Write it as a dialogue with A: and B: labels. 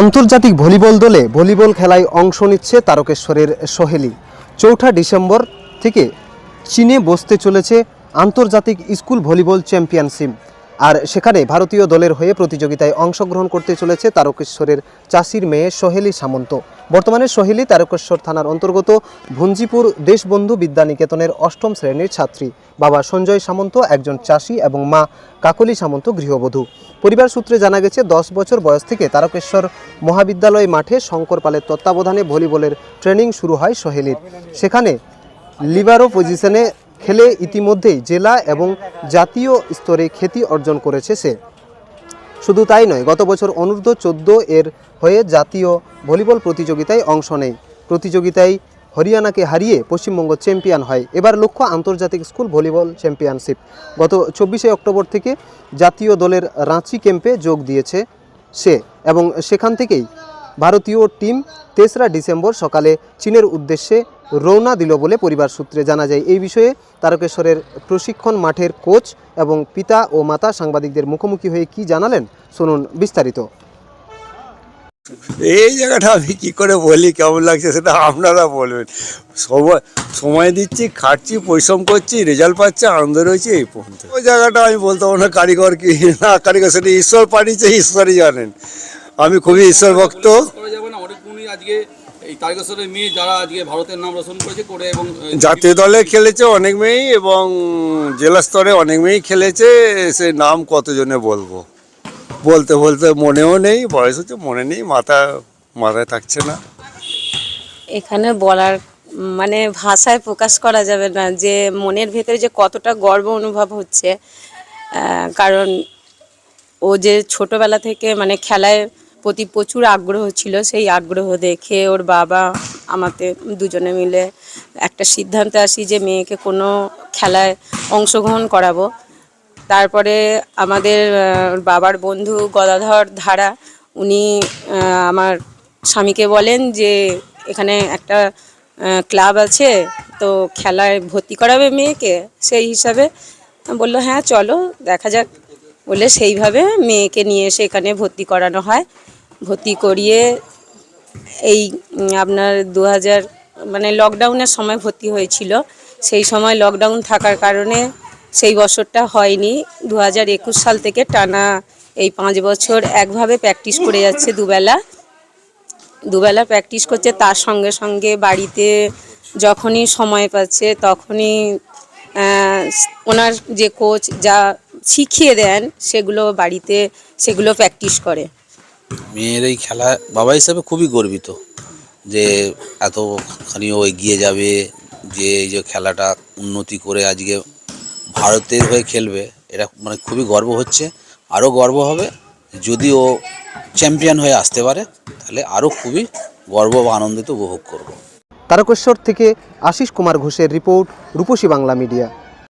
A: আন্তর্জাতিক ভলিবল দলে ভলিবল খেলায় অংশ নিচ্ছে তারকেশ্বরের সোহেলি। চৌঠা ডিসেম্বর থেকে চীনে বসতে চলেছে আন্তর্জাতিক স্কুল ভলিবল চ্যাম্পিয়নশিপ। আর সেখানে ভারতীয় দলের হয়ে প্রতিযোগিতায় অংশগ্রহণ করতে চলেছে তারকেশ্বরের চাষির মেয়ে সোহেলি সামন্ত। বর্তমানে সোহেলি তারকেশ্বর থানার অন্তর্গত ভঞ্জিপুর দেশবন্ধু বিদ্যানিকেতনের অষ্টম শ্রেণির ছাত্রী। বাবা সঞ্জয় সামন্ত, একজন চাষি এবং মা কাকলি সামন্ত গৃহবধূ। পরিবার সূত্রে জানা গেছে, দশ বছর বয়স থেকে তারকেশ্বর মহাবিদ্যালয় মাঠে শঙ্কর পালের তত্ত্বাবধানে ভলিবলের ট্রেনিং শুরু হয় সোহেলির। সেখানে লিবারো পজিশনে খেলে ইতিমধ্যেই জেলা এবং জাতীয় স্তরে খ্যাতি অর্জন করেছে সে। শুধু তাই নয়, গত বছর অনূর্ধ্ব চোদ্দ এর হয়ে জাতীয় ভলিবল প্রতিযোগিতায় অংশ নেয়। প্রতিযোগিতায় হরিয়ানাকে হারিয়ে পশ্চিমবঙ্গ চ্যাম্পিয়ন হয়। এবার লক্ষ্য আন্তর্জাতিক স্কুল ভলিবল চ্যাম্পিয়নশিপ। গত চব্বিশে অক্টোবর থেকে জাতীয় দলের রাঁচি ক্যাম্পে যোগ দিয়েছে সে এবং সেখান থেকেই ভারতীয় টিম তেসরা ডিসেম্বর সকালে চীনের উদ্দেশ্যে রওনা দিল বলে পরিবার সূত্রে জানা যায়। এই বিষয়ে তারকেশ্বরের প্রশিক্ষণ মাঠের কোচ এবং পিতা ও মাতা সাংবাদিকদের মুখোমুখি হয়ে কি জানালেন, শুনুন বিস্তারিত।
B: এই জায়গাটা আমি কি করে বলি, কেমন লাগছে সেটা আপনারা বলবেন। সময় সময় দিচ্ছি, খাটছি, পরিশ্রম করছি রেজাল্ট পাচ্ছি, আনন্দ রয়েছে, এই পর্যন্ত। ওই জায়গাটা আমি বলতে পারব না, কারিগর কি না, কারিগর সেটা ঈশ্বর পাঠিয়েছে, ঈশ্বরই জানেন। আমি খুবই ঈশ্বর ভক্ত।
C: করা যাবে আজকে এই তারকেশ্বরের মেয়ে যারা আজকে ভারতের নাম রোশন করেছে করে এবং
B: জাতীয় দলে খেলেছে অনেক মেয়েই এবং জেলা স্তরে অনেক মেয়েই খেলেছে সে নাম কতজনে বলব? বলতে বলতে মনেও নেই বয়স হচ্ছে মনে নেই মাথা মাথায় থাকছে না।
D: এখানে বলার মানে ভাষায় প্রকাশ করা যাবে না যে মনের ভেতরে যে কতটা গর্ব অনুভব হচ্ছে কারণ ও যে ছোটবেলা থেকে মানে খেলায় প্রতি প্রচুর আগ্রহ ছিল, সেই আগ্রহ দেখে ওর বাবা আমাদের দুজনে মিলে একটা সিদ্ধান্তে আসি যে মেয়েকে কোনো খেলায় অংশগ্রহণ করাবো। তারপরে আমাদের বাবার বন্ধু গদাধর ধারা, উনি আমার স্বামীকে বলেন যে এখানে একটা ক্লাব আছে, তো খেলায় ভর্তি করাবে মেয়েকে, সেই হিসাবে বলল হ্যাঁ চলো, দেখা যাক। বলে সেইভাবে মেয়েকে নিয়ে এসে এখানে ভর্তি করানো হয়। ভর্তি করিয়ে এই আপনার দু হাজার মানে লকডাউনের সময় ভর্তি হয়েছিল। সেই সময় লকডাউন থাকার কারণে সেই বছরটা হয়নি। দু হাজার একুশ সাল থেকে টানা এই পাঁচ বছর একভাবে প্র্যাকটিস করে যাচ্ছে দুবেলা। দুবেলা প্র্যাকটিস করছে, তার সঙ্গে সঙ্গে বাড়িতে যখনই সময় পাচ্ছে তখনই ওনার যে কোচ যা শিখিয়ে দেন সেগুলো বাড়িতে, সেগুলো প্র্যাকটিস করে।
E: মেয়ের এই খেলা বাবা হিসাবে খুবই গর্বিত যে এতখানি ও এগিয়ে যাবে, যে এই যে খেলাটা উন্নতি করে আজকে ভারতের হয়ে খেলবে, এটা মানে খুবই গর্ব হচ্ছে। আরও গর্ব হবে যদি ও চ্যাম্পিয়ন হয়ে আসতে পারে, তাহলে আরও খুবই গর্ব বা আনন্দিত উপভোগ করব।
A: তারকেশ্বর থেকে আশিস কুমার ঘোষের রিপোর্ট রূপসী বাংলা মিডিয়া।